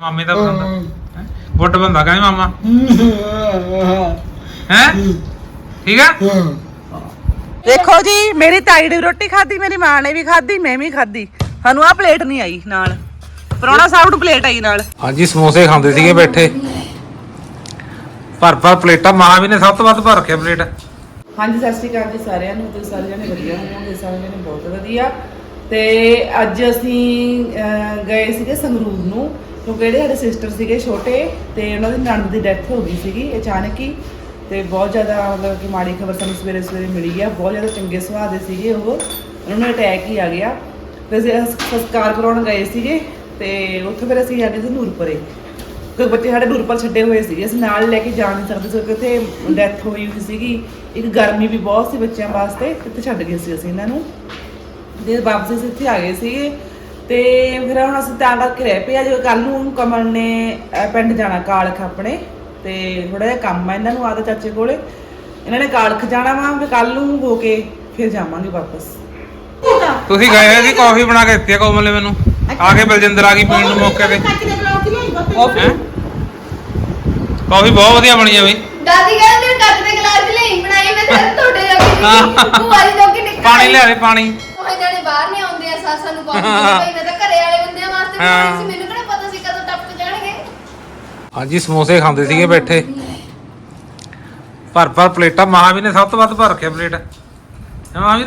ਮਾਮੇ ਦਾ ਪਸੰਦ ਹੈ। ਗੁੱਟ ਬੰਦਾ ਕਹਿੰਦੇ ਮਾਮਾ। ਹੈ। ਠੀਕ ਆ? ਦੇਖੋ ਜੀ ਮੇਰੀ ਤਾਈ ਵੀ ਰੋਟੀ ਖਾਧੀ ਮੇਰੀ ਮਾਂ ਨੇ ਵੀ ਖਾਧੀ ਮੈਂ ਵੀ ਖਾਧੀ। ਸਾਨੂੰ ਆ ਪਲੇਟ ਨਹੀਂ ਆਈ ਨਾਲ। ਪਰੌਣਾ ਸਾਹਿਬ ਨੂੰ ਪਲੇਟ ਆਈ ਨਾਲ। ਹਾਂਜੀ ਸਮੋਸੇ ਖਾਂਦੇ ਸੀਗੇ ਬੈਠੇ। ਭਰ ਭਰ ਪਲੇਟਾਂ ਮਾਂ ਵੀ ਨੇ ਸਭ ਤੋਂ ਵੱਧ ਭਰ ਰੱਖਿਆ ਪਲੇਟ। ਹਾਂਜੀ ਸਤਿ ਸ਼੍ਰੀ ਅਕਾਲ ਜੀ ਸਾਰਿਆਂ ਨੂੰ। ਤੇ ਸਾਰੇ ਜਣੇ ਵਧੀਆ ਹੋਣਗੇ ਸਾਰੇ ਜਣੇ ਬਹੁਤ ਵਧੀਆ। ਤੇ ਅੱਜ ਅਸੀਂ ਅਹ, ਗਏ ਸੀਗੇ ਸੰਗਰੂਰ ਨੂੰ। ਕਿਉਂਕਿ ਜਿਹੜੇ ਸਾਡੇ ਸਿਸਟਰ ਸੀਗੇ ਛੋਟੇ ਤੇ ਉਹਨਾਂ ਦੀ ਨਣਦ ਦੀ ਡੈਥ ਹੋ ਗਈ ਸੀਗੀ ਅਚਾਨਕ ਹੀ ਤੇ ਬਹੁਤ ਜ਼ਿਆਦਾ ਮਤਲਬ ਕਿ ਮਾੜੀ ਖਬਰ ਸਾਨੂੰ ਸਵੇਰੇ ਸਵੇਰੇ ਮਿਲੀ ਆ, ਬਹੁਤ ਜ਼ਿਆਦਾ ਚੰਗੇ ਸੁਭਾਅ ਦੇ ਸੀਗੇ ਉਹ, ਉਹਨਾਂ ਨੂੰ ਅਟੈਕ ਹੀ ਆ ਗਿਆ। ਤੇ ਅਸੀਂ, ਸੰਸਕਾਰ ਕਰਾਉਣ ਗਏ ਸੀਗੇ ਤੇ ਉੱਥੇ ਫਿਰ ਅਸੀਂ ਜਾਂਦੇ ਸੀ ਨੂਰਪੁਰੇ। ਕਿਉਂਕਿ ਬੱਚੇ ਸਾਡੇ ਨੂਰਪੁਰ ਛੱਡੇ ਹੋਏ ਸੀਗੇ, ਅਸੀਂ ਨਾਲ ਲੈ ਕੇ ਜਾ ਨਹੀਂ ਸਕਦੇ ਸੀ ਕਿਉਂਕਿ ਉੱਥੇ ਡੈਥ ਹੋਈ ਹੋਈ ਸੀਗੀ। ਇੱਕ ਗਰਮੀ ਵੀ ਬਹੁਤ ਸੀ ਬੱਚਿਆਂ ਵਾਸਤੇ, ਤੇ ਛੱਡ ਗਏ ਸੀ ਅਸੀਂ ਇਹਨਾਂ ਨੂੰ। ਦੇ ਵਾਪਸ ਅਸੀਂ ਇੱਥੇ ਆ ਗਏ ਸੀਗੇ। ਤੇ ਫਿਰ ਹੁਣ ਅਸੀਂ ਤਾਂ ਕਰਕੇ ਰਹਿ ਪਏ ਆ ਜੋ ਕੱਲ ਨੂੰ ਕਮਲ ਨੇ ਅਹ, ਪਿੰਡ ਜਾਣਾ ਕਾਲਖ ਆਪਣੇ ਤੇ ਥੋੜਾ ਜਿਹਾ ਕੰਮ ਆ ਇਹਨਾਂ ਨੂੰ ਆਦਾ ਚਾਚੇ ਕੋਲੇ। ਇਹਨਾਂ ਨੇ ਕਾਲਖ ਜਾਣਾ ਵਾ ਫਿਰ ਕੱਲ ਨੂੰ ਹੋ ਕੇ ਫਿਰ ਜਾਵਾਂਗੇ ਵਾਪਸ। ਤੁਸੀਂ ਗਏ ਹੋਏ ਸੀ ਕਾਫੀ ਬਣਾ ਕੇ ਦਿੱਤੀ ਆ ਕੋਮਲ ਨੇ ਮੈਨੂੰ। ਆ ਕੇ ਬਲਜਿੰਦਰ ਆ ਗਈ ਪੀਣ ਨੂੰ ਮੌਕੇ ਤੇ? ਕਾਫੀ ਬਹੁਤ ਵਧੀਆ ਬਣੀ ਆ ਬਈ। ਦਾਦੀ ਕਹਿੰਦੀ ਕੱਟ ਦੇ ਗਲਾਸ ਲਈ ਬਣਾਈ ਮੈਂ ਤਾਂ ਤੁਹਾਡੇ ਜੋਗੀ ਨਿਕਲ ਪਾਣੀ ਲਿਆ ਦੇ ਪਾਣੀ। ਉਹ ਜਾਣੇ ਬਾਹਰ ਨਹੀਂ ਆਉਂਦੇ ਆ ਸਾਸਾਂ ਨੂੰ ਪਾਉਂਦੇ ਭਾਈ ਮੈਂ ਤਾਂ ਘਰੇ ਵਾਲੇ ਬੰਦਿਆਂ ਵਾਸਤੇ ਬਣਾਈ ਸੀ ਮੈਨੂੰ ਕਿਹੜਾ ਪਤਾ ਸੀ ਕਦੋਂ ਟੱਪ ਜਾਣਗੇ। ਹਾਂਜੀ ਸਮੋਸੇ ਖਾਂਦੇ ਸੀਗੇ ਬੈਠੇ। ਭਰ ਭਰ ਪਲੇਟਾਂ ਮਾਂ ਵੀ ਨੇ ਸਭ ਤੋਂ ਵੱਧ ਭਰ ਰੱਖਿਆ ਪਲੇਟ। ਹੈ ਮਾਂ ਵੀ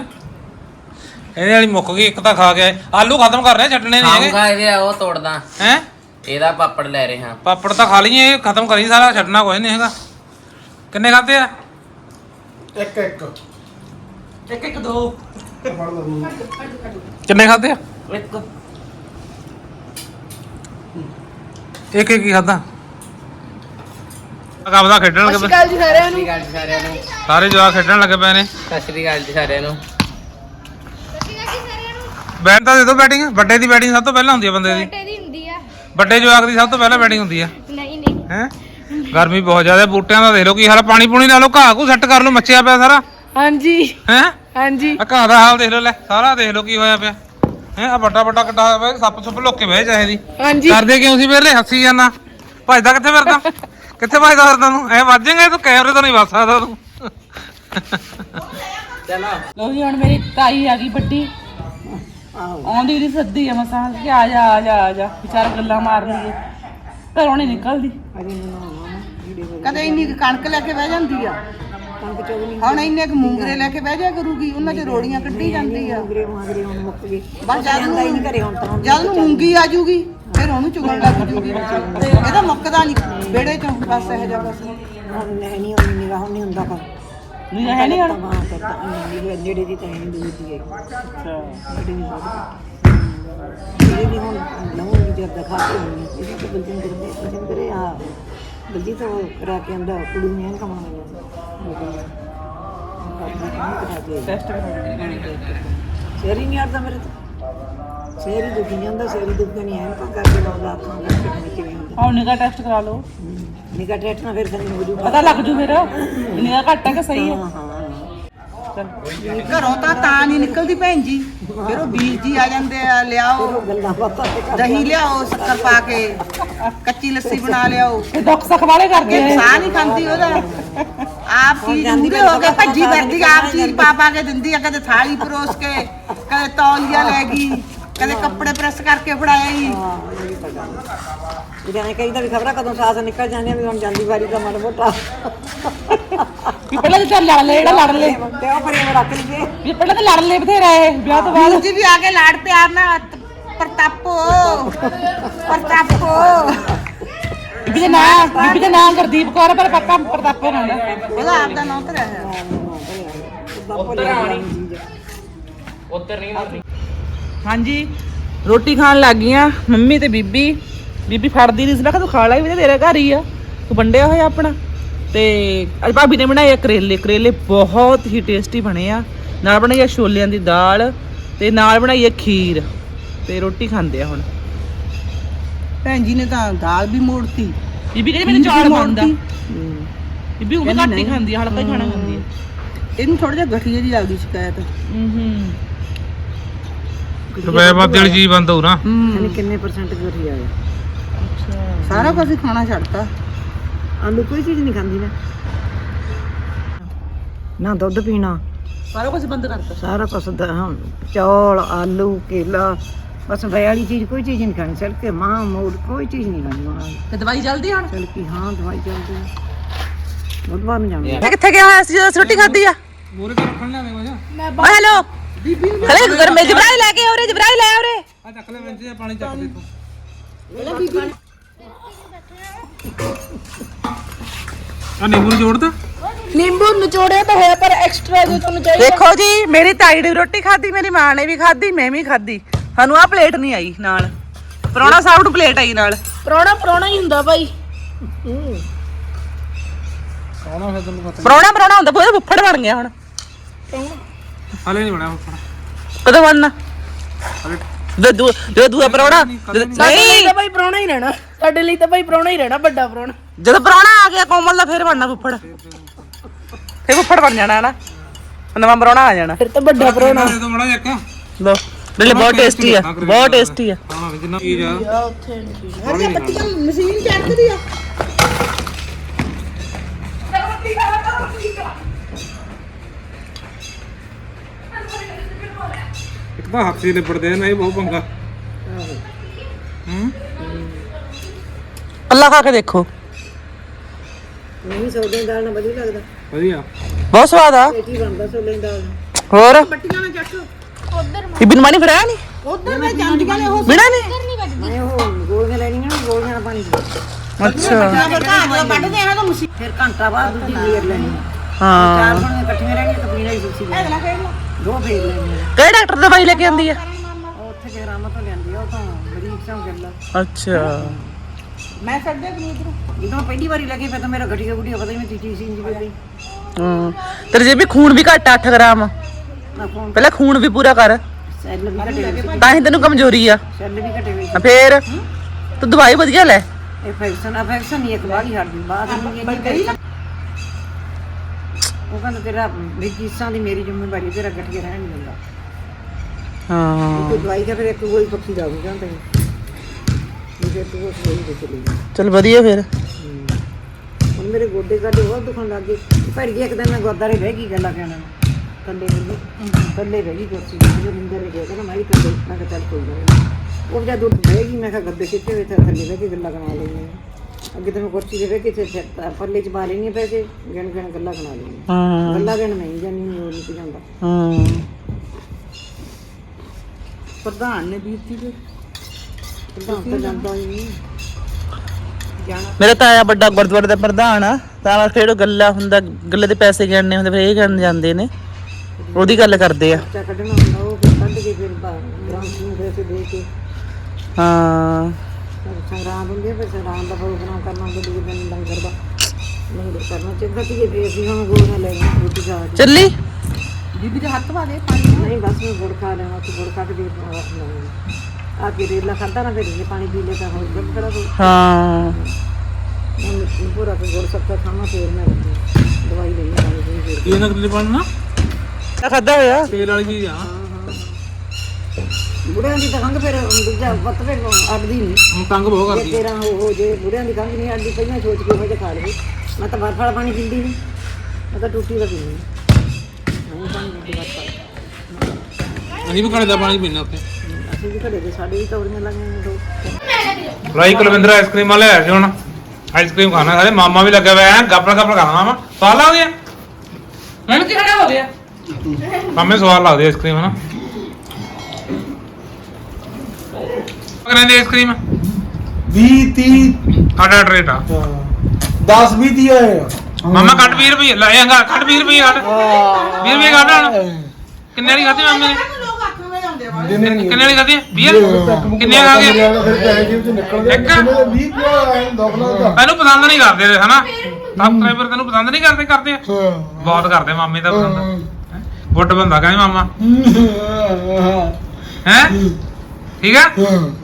ਇਹਦੇ ਵਾਲੀ ਮੁੱਕ ਗਈ ਇੱਕ ਤਾਂ ਖਾ ਗਿਆ ਆਲੂ ਖਤਮ ਕਰ ਰਿਹਾ ਛੱਡਣੇ ਨਹੀਂ ਹੈਗੇ। ਖਾਊਂਗਾ ਇਹਦੇ ਉਹ ਤੋੜਦਾ। ਹੈ? ਇਹਦਾ ਪਾਪੜ ਲੈ ਰਹੇ। ਹਾਂ ਪਾਪੜ ਤਾਂ ਖਾ ਲਈਏ ਇਹ ਖਤਮ ਕਰੀ ਸਾਰਾ ਛੱਡਣਾ ਕੋਈ ਨਹੀਂ ਹੈਗਾ। ਕਿੰਨੇ ਖਾਦੇ ਆ? ਇੱਕ ਇੱਕ ਦੋ। ਕਿੰਨੇ ਖਾਦੇ ਆ? ਇੱਕ। ਇੱਕ ਇੱਕ ਹੀ ਖਾਦਾ ਕੰਮ ਦਾ ਖੇਡਣ ਲੱਗੇ ਪਏ? ਜੀ ਸਾਰਿਆਂ ਸਤਿ ਸ਼੍ਰੀ ਅਕਾਲ ਜੀ ਸਾਰਿਆਂ ਨੂੰ। ਸਾਰੇ ਜਵਾਕ ਖੇਡਣ ਲੱਗੇ ਪਏ ਨੇ? ਸਤਿ ਸ਼੍ਰੀ ਅਕਾਲ ਜੀ ਸਾਰਿਆਂ ਨੂੰ। ਬੈਟ ਤਾਂ ਦੇ ਦੋ ਬੈਟਿੰਗ। ਵੱਡੇ ਦੀ ਬੈਟਿੰਗ ਸਭ ਤੋਂ ਪਹਿਲਾਂ ਹੁੰਦੀ ਹੈ ਬੰਦੇ ਦੀ। ਦੀ ਹੁੰਦੀ ਆ। ਵੱਡੇ ਜਵਾਕ ਦੀ ਸਭ ਤੋਂ ਪਹਿਲਾਂ ਬੈਟਿੰਗ ਹੁੰਦੀ ਆ। ਨਹੀਂ ਨਹੀਂ। ਹੈ? ਗਰਮੀ ਬਹੁਤ ਜ਼ਿਆਦਾ। ਬੂਟਿਆਂ ਦਾ ਦੇਖ ਲਓ ਕੀ ਹਾਲ ਆ, ਪਾਣੀ ਪੂਣੀ ਲਾ ਲਓ ਘਾਹ ਕੋ ਸੈੱਟ ਕਰ ਲਓ ਮੱਚਿਆ ਪਿਆ ਸਾਰਾ। ਹਾਂਜੀ। ਹੈ? ਹਾਂਜੀ। ਆ ਘਾਹ ਦਾ ਹਾਲ ਦੇਖ ਲਓ ਲੈ ਸਾਰਾ ਦੇਖ ਲਓ ਕੀ ਹੋਇਆ ਪਿਆ। ਹੈ ਆ ਵੱਡਾ ਵੱਡਾ ਕੱਟਾ ਹੋਇਆ ਪਿਆ, ਸੱਪ ਸੁੱਪ ਲੁੱਕ ਕੇ ਬਹਿ ਚਾਹੇ ਦੀ। ਹਾਂਜੀ। ਕਰਦੇ ਕਿਉਂ ਸੀ ਵੇਲੇ ਹੱਸੀ ਜਾਂਦਾ। ਭੱਜਦਾ ਕਿੱਥੇ ਫਿਰਦਾ? ਕਿੱਥੇ ਭੱਜਦਾ ਫਿਰਦਾ ਤੂੰ? ਐ ਵੱਜੇਗਾ ਤੂੰ ਕੈਮਰੇ ਤੋਂ ਨਹੀਂ ਵੱਜ ਸਕਦਾ ਤੂੰ। ਲੋ ਜੀ ਹੁਣ ਮੇਰੀ ਤਾਈ ਆ ਗਈ ਵੱਡੀ। ਆਉਂਦੀ ਨਹੀਂ ਸੱਦੀ ਆ ਮਸਾਂ ਕਿ ਆ ਜਾ ਆ ਜਾ ਆ ਜਾ। ਵਿਚਾਰ ਗੱਲਾਂ ਮਾਰ ਲਈਏ ਘਰੋਂ ਨਹੀਂ ਨਿਕਲਦੀ। ਕਦੇ ਇੰਨੀ ਕੁ ਕਣਕ ਲੈ ਕੇ ਬਹਿ ਜਾਂਦੀ ਆ? ਹੁਣ ਇੰਨੇ ਕੁ ਮੂੰਗਰੇ ਲੈ ਕੇ ਬਹਿ ਜਾ ਕਰੂਗੀ ਉਹਨਾਂ 'ਚ ਰੋੜੀਆਂ ਕੱਢੀ ਜਾਂਦੀ ਆ। ਬਸ ਜਦ ਨੂੰ ਨਹੀਂ ਘਰੇ ਹੁਣ ਤਾਂ ਜਦ ਨੂੰ ਮੂੰਗੀ ਆ ਜੂਗੀ ਫਿਰ ਉਹਨੂੰ ਚੁਗਣ ਲੱਗ ਜੂਗੀ। ਇਹਦਾ ਮੁੱਕਦਾ ਨਹੀਂ ਵਿਹੜੇ 'ਚੋਂ ਬਸ ਇਹ ਜਿਹਾ ਬਸ। ਨਹੀਂ ਹੈ ਨਹੀਂ ਹੁਣ। ਨੇੜੇ ਦੀ ਤਾਂ ਨਹੀਂ ਦੂਰ ਦੀ ਹੈ। ਇਹ ਵੀ ਹੁਣ ਨਵਾਂ ਵੀ ਜਦ ਦਿਖਾ ਕੇ ਹੋਣੀ ਇਹ ਤਾਂ ਦੇ ਆ। ਬਲਜੀ ਤੋਂ ਕਰਾ ਕੇ ਆਂਦਾ ਕੁੜੀ ਨੇ ਐਨ ਕਮਾਉਣਾ ਟੈਸਟ ਕਰਾਉਣੀ ਸ਼ੇਰੀ ਨਹੀਂ ਆਉਂਦਾ ਮੇਰੇ ਤੋਂ। ਸ਼ੇਰੀ ਦੁਖੀ ਜਾਂਦਾ ਸ਼ੇਰੀ ਦੁਖੀ ਨਹੀਂ ਐਨ ਕੋ ਕਰਕੇ ਲਾਉਂਦਾ ਆਪਾਂ ਨੂੰ ਕਿਵੇਂ ਹੁੰਦਾ। ਹੁਣ ਨਿਗਾ ਟੈਸਟ ਕਰਾ ਲਓ। ਨਿਕਾ ਟੈਟ ਨਾ ਫਿਰ ਸਾਨੂੰ ਹੋ ਜੂ ਪਤਾ ਲੱਗ ਜੂ ਫਿਰ। ਨਿਗਾ ਘੱਟ ਹੈ ਕਿ ਸਹੀ ਹੈ। ਘਰੋਂ ਤਾਂ ਤਾਂ ਨਹੀਂ ਨਿਕਲਦੀ ਭੈਣ ਜੀ। ਫਿਰ ਉਹ ਵੀਰ ਜੀ ਆ ਜਾਂਦੇ ਆ ਲਿਆਓ। ਦਹੀਂ ਲਿਆਓ ਸ਼ੱਕਰ ਪਾ ਕੇ। ਕੱਚੀ ਲੱਸੀ ਬਣਾ ਲਿਆਓ। ਇਹ ਦੁੱਖ ਸੁੱਖ ਵਾਲੇ ਕਰਦੇ ਆ ਸਾਹ ਨਹੀਂ ਖਾਂਦੀ ਉਹਦਾ। ਆਪ ਚੀਜ਼ ਮੂਰੇ ਹੋ ਕੇ ਭੱਜੀ ਵਰਦੀ ਆਪ ਚੀਜ਼ ਪਾ ਪਾ ਕੇ ਦਿੰਦੀ ਆ ਕਦੇ ਥਾਲੀ ਪਰੋਸ ਕੇ ਕਦੇ ਤੌਲੀਆ ਲੈ ਗਈ। ਕਦੇ ਕੱਪੜੇ ਪ੍ਰੈਸ ਕਰਕੇ ਫੜਾਇਆ ਹੀ ਜਾਨੇ ਕਈ ਦਾ ਵੀ ਖਬਰਾਂ ਕਦੋਂ ਸਾਸ ਨਿਕਲ ਜਾਂਦੇ ਆ ਵੀ ਹੁਣ ਜਾਂਦੀ ਵਾਰੀ ਦਾ ਮਨ ਮੋਟਾ। ਵੀ ਪਹਿਲਾਂ ਤਾਂ ਚੱਲ ਲੜ ਲੈ ਜਿਹੜਾ ਲੜ ਲੈ। ਤੇ ਉਹ ਫਰੇ ਰੱਖ ਲਈਏ। ਵੀ ਪਹਿਲਾਂ ਤਾਂ ਲੜ ਲੈ ਬਥੇਰਾ ਇਹ ਵਿਆਹ ਤੋਂ ਬਾਅਦ। ਵੀਰ ਜੀ ਵੀ ਆ ਕੇ ਲਾੜ ਪਿਆਰ ਨਾਲ ਪ੍ਰਤਾਪੋ ਪ੍ਰਤਾਪੋ। ਬੀਬੀ ਦੇ ਨਾਂ ਬੀਬੀ ਦੇ ਨਾਂ ਗੁਰਦੀਪ ਕੌਰ ਆ, ਪਰ ਪੱਕਾ ਪ੍ਰਤਾਪੋ ਨਾਲ ਉਹਦਾ ਆਪ ਦਾ ਨਾਂ ਧਰਿਆ ਹੈ ਉੱਤਰ ਨਹੀਂ ਹੁੰਦੀ ਹਾਂਜੀ ਰੋਟੀ ਖਾਣ ਲੱਗ ਗਈਆਂ ਮੰਮੀ ਤੇ ਬੀਬੀ। ਬੀਬੀ ਫੜਦੀ ਨਹੀਂ ਸੀ ਮੈਂ ਕਿਹਾ ਤੂੰ ਖਾ ਲੈ ਵੀ ਤੇਰੇ ਘਰ ਹੀ ਆ। ਤੂੰ ਵੰਡਿਆ ਹੋਇਆ ਆਪਣਾ। ਤੇ ਅੱਜ ਭਾਬੀ ਨੇ ਬਣਾਏ ਕਰੇਲੇ। ਕਰੇਲੇ ਬਹੁਤ ਹੀ ਟੇਸਟੀ ਬਣੇ ਆ। ਨਾਲ ਬਣਾਈ ਆ ਛੋਲਿਆਂ ਦੀ ਦਾਲ ਤੇ ਨਾਲ ਬਣਾਈ ਆ ਖੀਰ। ਤੇ ਰੋਟੀ ਖਾਂਦੇ ਆ ਹੁਣ। ਭੈਣ ਜੀ ਨੇ ਤਾਂ ਦਾਲ ਵੀ ਮੋੜਤੀ। ਬੀਬੀ ਕਹਿੰਦੀ ਮੈਨੂੰ ਚੌਲ ਬਣਦਾ। ਬੀਬੀ ਉਹ ਘੱਟ ਹੀ ਖਾਂਦੀ ਆ ਹਲਕਾ ਹੀ ਖਾਣਾ ਖਾਂਦੀ ਆ। ਇਹਨੂੰ ਥੋੜਾ ਜਿਹਾ ਗਠੀਏ ਦੀ ਲੱਗਦੀ ਸ਼ਿਕਾਇਤ। ਹੂੰ ਹੂੰ। ਬਾਦੀ ਵਾਲੀ ਚੀਜ਼ ਬੰਦ ਹੋਊ ਨਾ। ਯਾਨੀ ਕਿੰਨੇ ਪਰਸੈਂਟ ਗੁਰੀ ਆਇਆ ਸਾਰਾ ਕੁਝ ਹੀ ਖਾਣਾ ਛੱਡਤਾ। ਆਲੂ ਕੋਈ ਚੀਜ਼ ਨਹੀਂ ਖਾਂਦੀ ਨਾ ਨਾ ਦੁੱਧ ਪੀਣਾ। ਸਾਰਾ ਕੁਝ ਬੰਦ ਕਰਤਾ। ਸਾਰਾ ਕੁਝ ਹੁਣ ਚੌਲ ਆਲੂ ਕੇਲਾ ਬਸ ਵੇ ਵਾਲੀ ਚੀਜ਼ ਕੋਈ ਚੀਜ਼ ਨਹੀਂ ਖਾਣੀ। ਸਿਰ ਕੇ ਮਾਂ ਮੋੜ ਕੋਈ ਚੀਜ਼ ਨਹੀਂ ਖਾਣੀ ਹੁਣ ਤੇ ਦਵਾਈ ਜਲਦੀ ਹਣ ਚਲ ਕੀ ਹਾਂ ਦਵਾਈ ਚੱਲਦੀ ਹੈ ਬੁੱਧਵਾਰ ਨੂੰ ਜਾਣਾ। ਮੈਂ ਕਿੱਥੇ ਗਿਆ ਹੋਇਆ ਸੀ ਜਦੋਂ ਰੋਟੀ ਖਾਧੀ ਆ? ਮੂਰੇ ਤੇ ਰੱਖਣ ਲਿਆਵੇ ਹੈਲੋ ਹਲੇ ਗਰਮੇ ਜਬਰਾਈ ਲੈ ਕੇ ਆਉਰੇ ਜਬਰਾਈ ਲੈ ਆਉਰੇ। ਆ ਚੱਕ ਲੈ ਤੇ ਪਾਣੀ ਚੱਕ ਦੇ ਤੂੰ ਆ ਨਿੰਬੂ ਨੂੰ ਜੋੜਦਾ ਨਿੰਬੂ ਨਿਚੋੜਿਆ ਤਾਂ ਹੋਇਆ ਪਰ ਐਕਸਟਰਾ ਜੋ ਤੁਹਾਨੂੰ ਚਾਹੀਦਾ ਦੇਖੋ ਜੀ ਮੇਰੀ ਤਾਈ ਨੇ ਵੀ ਰੋਟੀ ਖਾਧੀ ਮੇਰੀ ਮਾਂ ਨੇ ਵੀ ਖਾਧੀ ਮੈਂ ਵੀ ਖਾਧੀ। ਸਾਨੂੰ ਆ ਪਲੇਟ ਨਹੀਂ ਆਈ ਨਾਲ। ਪਰੌਣਾ ਸਾਹਿਬ ਨੂੰ ਪਲੇਟ ਆਈ ਨਾਲ। ਪਰੌਣਾ ਪਰੌਣਾ ਹੀ ਹੁੰਦਾ ਭਾਈ। ਆਉਣਾ ਫਿਰ ਤੈਨੂੰ ਪਤਾ ਪਰੌਣਾ ਪਰੌਣਾ ਹੁੰਦਾ ਫੁੱਫੜ ਬਣ ਗਿਆ ਹੁਣ। ਹਲੇ ਨਹੀਂ ਬਣਿਆ ਉੱਪਰ ਕਦੋਂ ਬਣਨਾ? ਜੋ ਦੂ ਜੋ ਦੂਆ ਪਰੌਣਾ ਨਹੀਂ ਤਾਂ ਭਾਈ ਪਰੌਣਾ ਹੀ ਰਹਿਣਾ। ਸਾਡੇ ਲਈ ਤਾਂ ਭਾਈ ਪਰੌਣਾ ਹੀ ਰਹਿਣਾ ਵੱਡਾ ਪਰੌਣਾ। ਜਦੋਂ ਪਰੌਣਾ ਆ ਗਿਆ ਕੋਮਲ ਦਾ ਫੇਰ ਬਣਨਾ ਫੁੱਫੜ। ਫੇਰ ਫੁੱਫੜ ਬਣ ਜਾਣਾ ਨਾ ਨਵਾਂ ਪਰੌਣਾ ਆ ਜਾਣਾ। ਫਿਰ ਤਾਂ ਵੱਡਾ ਪਰੌਣਾ। ਦੇ ਦੋ ਮੜਾ ਲੋ ਬਿੱਲੇ ਬਹੁਤ ਟੇਸਟੀ ਆ। ਬਹੁਤ ਟੇਸਟੀ ਆ। ਹਾਂ ਜਿੰਨਾ ਚੀਜ਼ ਆ। ਹਰੀਆਂ ਪੱਤੀਆਂ ਮਸ਼ੀਨ ਚੱਕਦੀ ਆ। ਇੱਕ ਤਾਂ ਹੱਥ 'ਚ ਲਿਪੜਦੇ ਨੇ ਇਹ ਬਹੁਤ ਪੰਗਾ ਹੂੰ ਅੱਲਾ ਖਾ ਕੇ ਦੇਖੋ ਨਹੀਂ ਸੌਦੇ ਦੀ ਦਾਲ ਨਾਲ ਵਧੀਆ ਲੱਗਦਾ ਵਧੀਆ ਬਹੁਤ ਸਵਾਦ ਆ ਕੀ ਬਣਦਾ ਸੋਲੇ ਦੀ ਦਾਲ ਨਾਲ। ਹੋਰ ਪੱਟੀਆਂ ਨਾਲ ਚੱਕ ਇਹ ਬਿਨ ਮਾਨੀ ਫੜਾਇਆ ਨਹੀਂ ਉਧਰ ਮੈਂ ਜਾਂਦੀਆਂ ਨੇ ਉਹ ਬਿਨਾ ਨਹੀਂ ਮੈਂ ਉਹ ਗੋਲੀਆਂ ਲੈਣੀਆਂ ਨਾ ਗੋਲੀਆਂ ਨਾਲ ਪਾਣੀ ਅੱਛਾ ਫਿਰ ਘਾਹ ਜਦੋਂ ਵੱਢਦੇ ਆ ਨਾ ਤਾਂ ਮਸ਼ੀਨ ਫਿਰ ਘੰਟਾ ਬਾਅਦ ਦੂਜੀ ਫੇਰ ਲੈਣੀ ਹਾਂ ਚਾਰ ਬਣੀਆਂ ਇਕੱਠੀਆਂ ਰਹਿਣੀਆਂ ਤਾਂ ਪੀਣਾ ਹੀ ਸੁੱਸੀ ਦੋ ਫੇਰ ਕਿਹੜੇ ਡਾਕਟਰ ਦਵਾਈ ਲੈ ਕੇ ਆਂਦੀ ਆ? ਉਹ ਉੱਥੇ ਜੇ ਰਾਮਾ ਤੋਂ ਲੈਂਦੀ ਆ ਉਹ ਤਾਂ ਇੱਛਾ ਗੱਲ ਆ ਅੱਛਾ। ਮੈਂ ਛੱਡਿਆ ਕਿ ਇਧਰੋਂ ਜਦੋਂ ਪਹਿਲੀ ਵਾਰੀ ਲੱਗੀ ਫਿਰ ਤਾਂ ਮੇਰਾ ਘਟੀਆ ਗੁਟੀਆ ਪਤਾ ਹੀ ਨਹੀਂ ਤੀਜੀ ਸੀ ਇੰਜ ਗਈ ਹਾਂ ਤੇਰੇ ਜੇ ਵੀ ਖੂਨ ਵੀ ਘੱਟ 8 ਗ੍ਰਾਮ। ਨਾ ਫੋਨ ਪਹਿਲਾਂ ਖੂਨ ਵੀ ਪੂਰਾ ਕਰ। ਸੈੱਲ ਵੀ ਘਟੇ ਹੋਏ ਸੀ। ਤਾਂ ਹੀ ਤੈਨੂੰ ਕਮਜ਼ੋਰੀ ਆ। ਸੈੱਲ ਵੀ ਘਟੇ ਹੋਏ ਸੀ। ਆ ਫੇਰ? ਤੂੰ ਦਵਾਈ ਵਧੀਆ ਲੈ। ਇਹ ਫੈਕਸ਼ਨ ਆ ਇੱਕ ਵਾਰੀ ਹਟਦੀ ਬਾਅਦ ਨੂੰ ਇਹ ਨਹੀਂ ਉਹ ਕਹਿੰਦਾ ਤੇਰਾ ਵੀ ਚੀਜ਼ਾਂ ਦੀ ਮੇਰੀ ਜ਼ਿੰਮੇਵਾਰੀ ਤੇਰਾ ਘਟੀਆ ਰਹਿਣ ਨਹੀਂ ਦਿੰਦਾ। ਹਾਂ। ਕੋਈ ਦਵਾਈ ਦਾ ਫਿਰ ਇੱਕ ਗੋਲੀ ਪੱਕੀ ਦਾ ਹੋ ਜਾਂਦਾ ਹੈ ਜੇ ਤੂੰ ਉਸ ਗੋਲੀ ਦੇ ਚਲੀ ਗਈ ਚਲ ਵਧੀਆ ਫੇਰ। ਹੁਣ ਮੇਰੇ ਗੋਡੇ ਗਾਡੇ ਬਹੁਤ ਦੁਖਣ ਲੱਗ ਗਏ। ਪਰ ਗਿਆ ਇੱਕ ਦਿਨ ਮੈਂ ਗੁਰਦਾਰੇ ਬਹਿ ਗਈ ਗੱਲਾਂ ਕਹਿਣਾ ਥੱਲੇ ਬਹਿ ਗਈ। ਥੱਲੇ ਬਹਿ ਗਈ ਕੁਰਸੀ ਤੇ। ਰਿੰਦਰ ਨੇ ਕਿਹਾ ਕਹਿੰਦਾ ਮੈਂ ਵੀ ਮੈਂ ਕਿਹਾ ਚੱਲ ਕੋਈ ਗੱਲ ਨਹੀਂ ਉਹ ਜਦ ਉੱਠ ਬਹਿ ਗਈ ਮੈਂ ਕਿਹਾ ਗੱਦੇ ਕਿੱਥੇ ਵੇ ਥੱਲੇ ਬਹਿ ਕੇ ਗੱਲਾਂ ਕਰਾ ਲੈਂਦੇ ਅੱਗੇ ਤਾਂ ਮੈਂ ਕੁਰਸੀ ਤੇ ਬਹਿ ਕੇ ਤੇ ਫਿਰ ਪੱਲੇ ਚ ਪਾ ਲੈਣੀ ਪੈਸੇ ਗਿਣ ਗਿਣ ਗੱਲਾਂ ਕਰਾ ਲੈਣੀ ਹਾਂ। ਗੱਲਾਂ ਗਿਣ ਨਹੀਂ ਜਾਨੀ ਹੋਰ ਨਹੀਂ ਪਜਾਂਦਾ ਹਾਂ। ਪ੍ਰਧਾਨ ਨੇ ਬੀਤੀ ਦੇ ਪ੍ਰਧਾਨ ਤਾਂ ਜਾਂਦਾ ਹੀ ਨਹੀਂ। ਜਾਣਾ। ਮੇਰਾ ਤਾਇਆ ਵੱਡਾ ਗੁਰਦੁਆਰੇ ਦਾ ਪ੍ਰਧਾਨ ਆ ਤਾਂ ਫਿਰ ਉਹ ਗੱਲਾ ਹੁੰਦਾ ਗੱਲੇ ਦੇ ਪੈਸੇ ਗਿਣਨੇ ਹੁੰਦੇ ਫਿਰ ਇਹ ਕਰਨ ਜਾਂਦੇ ਨੇ। ਉਹਦੀ ਗੱਲ ਕਰਦੇ ਆ। ਬੱਚਾ ਕੱਢਣਾ ਹੁੰਦਾ ਉਹ ਫਿਰ ਕੱਢ ਕੇ ਫਿਰ ਗ੍ਰਾਂਟ ਨੂੰ ਪੈਸੇ ਦੇ ਕੇ। ਹਾਂ। ਫਿਰ ਸੰਗਰਾਂਦ ਹੁੰਦੀ ਹੈ ਫਿਰ ਸੰਗਰਾਂਦ ਦਾ ਪ੍ਰੋਗਰਾਮ ਕਰਨਾ ਹੁੰਦਾ ਦੂਜੇ ਦਿਨ ਲੰਗਰ ਦਾ ਲੰਗਰ ਕਰਨਾ ਚਾਹੀਦਾ ਸੀ ਫਿਰ ਅਸੀਂ ਹੁਣ ਗੋਲੀਆਂ ਲੈ ਗਏ ਰੋਟੀ ਖਾ ਕੇ। ਚੱਲੀ? ਬੀਬੀ ਦੇ ਹੱਥ ਪਾ ਦੇ ਪਾਣੀ ਨਹੀਂ ਬਸ ਮੈਂ ਗੁੜ ਖਾ ਲੈਣਾ ਤੇ ਗੁੜ ਖਾ ਕੇ ਦੇ ਆ ਕੇ ਰੇਲਾ ਖਾਦਾ ਨਾ ਫਿਰ ਜੇ ਪਾਣੀ ਪੀ ਲਿਆ ਤਾਂ ਹੋ ਜਬ ਕਰਾ ਦੋ। ਹਾਂ। ਹੁਣ ਪੂਰਾ ਕੇ ਗੁੜ ਸੱਤਾ ਖਾਣਾ ਫਿਰ ਮੈਂ ਦਵਾਈ ਲਈ ਪਾਣੀ ਪੀ ਫਿਰ ਆ ਬੁੜਿਆਂ ਦੀ ਤਾਂ ਖੰਗ ਫਿਰ ਦੂਜਾ ਪੱਤ ਫਿਰ ਅੜਦੀ ਨਹੀਂ ਹੁਣ ਤੰਗ ਬਹੁਤ ਜੇ ਕਰਦੀ ਤੇਰਾ ਉਹ ਹੋ ਜੇ ਬੁੜਿਆਂ ਦੀ ਖੰਗ ਨਹੀਂ ਅੜਦੀ ਪਹਿਲਾਂ ਸੋਚ ਕੇ ਉਹ ਜੇ ਖਾ ਲਵੇ। ਮੈਂ ਤਾਂ ਬਰਫ ਵਾਲਾ ਪਾਣੀ ਪੀਂਦੀ ਨਹੀਂ ਮੈਂ ਤਾਂ ਟੂਟੀ ਦਾ ਪੀਂਦੀ ਨਹੀਂ ਪਾਣੀ ਪੀਂਦੀ ਬਰਫ ਵਾਲਾ ਅਸੀਂ ਵੀ ਘੜੇ ਦਾ ਪਾਣੀ ਪੀਣਾ ਉੱਥੇ। ਅਸੀਂ ਵੀ ਘੜੇ ਦੇ ਸਾਡੇ ਵੀ ਲਾਈਆਂ ਨੇ ਦੋ। ਰਾਈ ਕੁਲਵਿੰਦਰ ਆਈਸਕ੍ਰੀਮ ਵਾਲੇ ਆਏ ਸੀ ਹੁਣ। ਆਈਸਕ੍ਰੀਮ ਖਾਣਾ ਸਾਰੇ ਮਾਮਾ ਵੀ ਲੱਗਿਆ ਹੋਇਆ ਹੈ। ਗੱਪੜ ਗੱਪੜ ਖਾਣਾ ਮਾਮਾ। ਸਵਾਦ ਲੱਗਦੀ ਹੈ ਹੁਣ ਕੀ ਖੜਾ ਹੋ ਗਿਆ? ਮਾਮੇ ਸਵਾਦ ਲੱਗਦੀ ਆਈਸਕ੍ਰੀਮ ਹਨਾ? ਕਹਿੰਦੇ ਆਈਸਕ੍ਰੀਮ 20 30 ਸਾਡਾ ਰੇਟ ਆ। 10 20 ਦੀ ਮਾਮਾ ਕੱਟ 20 ਰੁਪਏ। ਲੈ ਆਂਗਾ ਕੱਟ 20 ਰੁਪਏ ਕੱਟ 20 ਰੁਪਏ ਕੱਟ ਹੁਣ। ਕਿੰਨੇ ਵਾਲੀ ਖਾਧੀ ਮਾਮੇ ਨੇ? ਦਿਨੇ ਨਹੀਂ। ਕਿੰਨੇ ਵਾਲੀ ਖਾਧੀ? 20 ਕਿੰਨੇ ਖਾ ਗਏ? ਫਿਰ ਪੈਸੇ ਜੇਬ ਚ ਨਿਕਲ ਗਏ ਇੱਕ? ਕਿੰਨੇ ਦੇ 20 ਕਿਉਂ ਆਏ ਦੋਖਲਾ ਦਾ ਤੈਨੂੰ ਪਸੰਦ ਨਹੀਂ ਕਰਦੇ ਰੇ, ਹਨਾ? ਸਬਸਕ੍ਰਾਈਬਰ ਤੈਨੂੰ ਪਸੰਦ ਨਹੀਂ ਕਰਦੇ ਕਰਦੇ ਆ। ਹਾਂ। ਬਹੁਤ ਕਰਦੇ ਮਾਮੇ ਦਾ ਪਸੰਦ। ਹੈਂ? ਗੁੱਡ ਬੰਦਾ ਕਹਿੰਦੇ ਮਾਮਾ। ਹੈ। ਠੀਕ ਹੈ? ਹਾਂ।